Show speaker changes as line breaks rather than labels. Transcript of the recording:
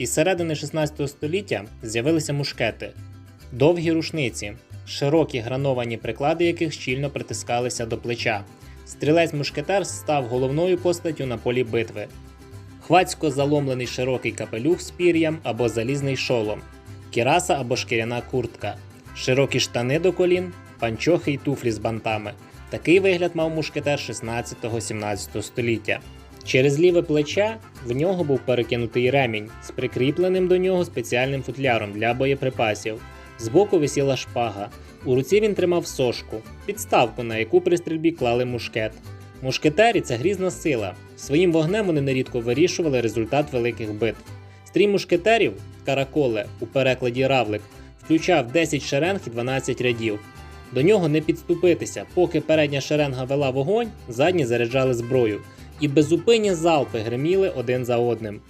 Із середини 16 століття з'явилися мушкети, довгі рушниці, широкі грановані приклади яких щільно притискалися до плеча. Стрілець-мушкетер став головною постаттю на полі битви. Хвацько заломлений широкий капелюх з пір'ям або залізний шолом, кіраса або шкіряна куртка, широкі штани до колін, панчохи й туфлі з бантами. Такий вигляд мав мушкетер 16-17 століття. Через ліве плече в нього був перекинутий ремінь з прикріпленим до нього спеціальним футляром для боєприпасів. Збоку висіла шпага. У руці він тримав сошку, підставку, на яку при стрільбі клали мушкет. Мушкетері це грізна сила. Своїм вогнем вони нерідко вирішували результат великих битв. Стрій мушкетерів, караколе у перекладі равлик, включав 10 шеренг і 12 рядів. До нього не підступитися, поки передня шеренга вела вогонь, задні заряджали зброю, і безупинні залпи гриміли один за одним.